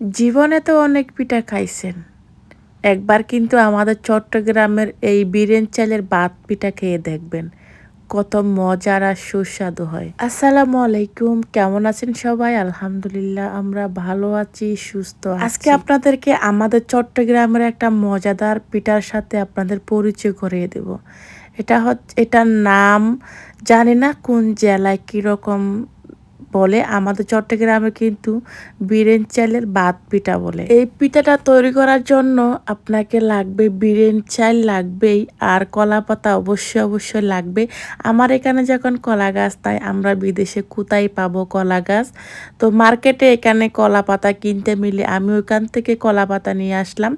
জীবনে তো অনেক পিঠা খাইছেন। একবার কিন্তু আমাদের চট্টগ্রামের এই বীরেন চালের বাত পিঠা খেয়ে দেখবেন। কত মজার আর সুস্বাদু হয়। আসসালামু আলাইকুম, কেমন আছেন সবাই? আলহামদুলিল্লাহ, আমরা ভালো আছি, সুস্থ আজকে আপনাদেরকে আমাদের চট্টগ্রামের একটা মজাদার পিঠার সাথে আপনাদের পরিচয় করিয়ে দেব। এটা হচ্ছে, এটার নাম জানি না কোন জেলায় কীরকম বলে আমাদের চট্টগ্রামে কিন্তু বিরেন চালের বাত পিঠা বলে। এই পিঠাটা তৈরি করার জন্য আপনাকে লাগবে বিরেন চাল লাগবেই আর কলা পাতা অবশ্যই অবশ্যই লাগবে। আমার এখানে যখন কলা গাছ তাই আমরা বিদেশে কোথায় পাবো কলা গাছ? তো মার্কেটে এখানে কলা পাতা কিনতে মিলে আমি ওইখান থেকে কলা পাতা নিয়ে আসলাম।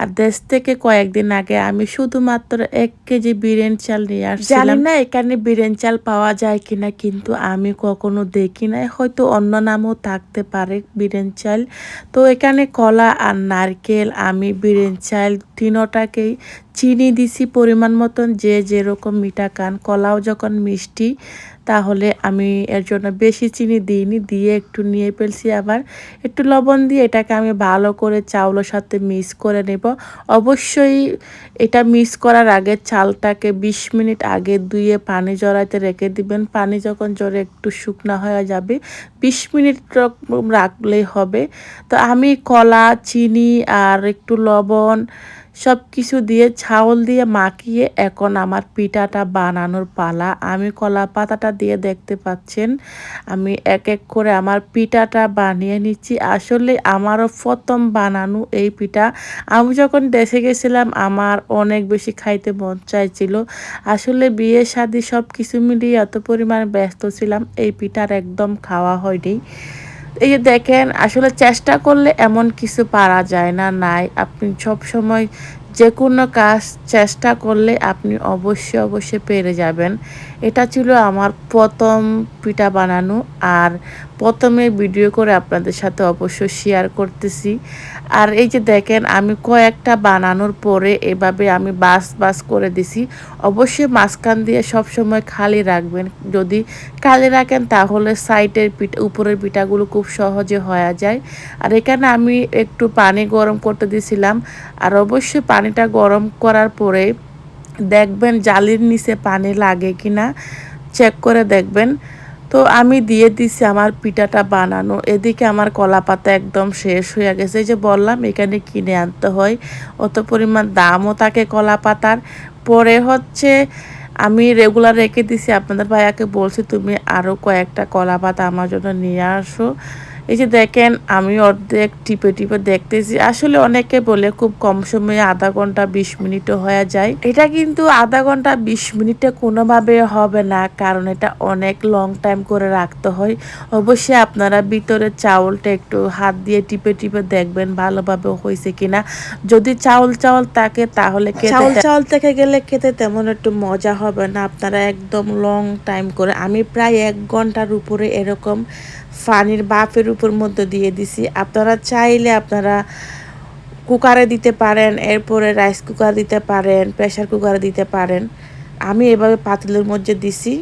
আর দেশ থেকে কয়েকদিন আগে আমি শুধুমাত্র এক কেজি বিরেন চাল নিয়ে আসছিলাম। না এখানে বিরেন চাল পাওয়া যায় কিনা কিন্তু আমি কখনো দেখি না হয়তো অন্য নামও থাকতে পারে বিরেন চাল। তো এখানে কলা আর নারকেল, আমি বিরেন চাল তিনোটাকেই চিনি দিছি পরিমাণ মতন, যে যেরকম মিঠা কান কলাও যখন মিষ্টি তাহলে আমি এর জন্য বেশি চিনি দিইনি, দিয়ে একটু নিয়ে ফেলছি আবার। একটু লবণ দিয়ে এটাকে আমি ভালো করে চাউলের সাথে মিক্স করে নেব। অবশ্যই এটা মিক্স করার আগে চালটাকে ২০ মিনিট আগে ধুয়ে পানি জড়াইতে রেখে দিবেন। পানি যখন জড়ে একটু শুকনো হয়ে যাবে ২০ মিনিট রাখলেই হবে। তো আমি কলা, চিনি আর একটু লবণ সব কিছু দিয়ে ছাউল দিয়ে মাখিয়ে এখন আমার পিঠাটা বানানোর পালা। আমি কলা পাতাটা দিয়ে দেখতে পাচ্ছেন, আমি এক এক করে আমার পিঠাটা বানিয়ে নিচ্ছি। আসলে আমারও প্রথম বানানো এই পিঠা। আমি যখন দেশে গেছিলাম, আমার অনেক বেশি খাইতে মন চাইছিল। আসলে বিয়ে, শাদি সব কিছু মিলিয়ে এত পরিমাণ ব্যস্ত ছিলাম, এই পিঠার একদম খাওয়া হয়নি। এই যে দেখেন, আসলে চেষ্টা করলে এমন কিছু পারা যায় না, নাই। আপনি সব সময় যে কোনো কাজ চেষ্টা করলে আপনি অবশ্যই অবশ্যই পেরে যাবেন। এটা ছিল আমার প্রথম পিঠা বানানো আর প্রথমে ভিডিও করে আপনাদের সাথে অবশ্যই শেয়ার করতেছি। আর এই যে দেখেন, আমি কয়েকটা বানানোর পরে এভাবে আমি বাস বাস করে দিছি। অবশ্যই মাঝখান দিয়ে সব সময় খালি রাখবেন। যদি খালি রাখেন তাহলে সাইডের পিঠা, উপরের পিঠাগুলো খুব সহজে হয়ে যায়। আর এখানে আমি একটু পানি গরম করতে দিয়েছিলাম আর অবশ্যই পানিটা গরম করার পরে দেখবেন জালির নিচে পানি লাগে কি না চেক করে দেখবেন। তো আমি দিয়ে দিছি আমার পিঠাটা বানানো। এদিকে আমার কলা পাতা একদম শেষ হয়ে গেছে। যে বললাম, এখানে কিনে আনতে হয়। অত পরিমাণ দামও থাকে কলা পাতার পরে হচ্ছে আমি রেগুলার রেখে দিছি। আপনাদের ভাইয়াকে বলছি, তুমি আরও কয়েকটা কলা পাতা আমার জন্য নিয়ে আসো। এই যে দেখেন আমি অর্ধেক টিপে টিপে দেখতেছি। আসলে অনেকে বলে খুব কম সময়ে আধা ঘণ্টা বিশ মিনিটও হয়ে যায়। এটা কিন্তু আধা ঘণ্টা বিশ মিনিটে কোনোভাবে হবে না কারণ এটা অনেক লং টাইম করে রাখতে হয়। অবশ্যই আপনারা ভিতরে চাউলটা একটু হাত দিয়ে টিপে টিপে দেখবেন ভালোভাবে হয়েছে কিনা। যদি চাউল চাউল থাকে তাহলে চাউল চাউল থেকে গেলে খেতে তেমন একটু মজা হবে না। আপনারা একদম লং টাইম করে আমি প্রায় এক ঘণ্টার উপরে এরকম পানির বাফের উপর মধ্যে দিয়ে দিছি। আপনারা চাইলে আপনারা কুকারে দিতে পারেন, এরপরে রাইস কুকার দিতে পারেন প্রেশার কুকারে দিতে পারেন। আমি এভাবে পাতিলের মধ্যে দিছি।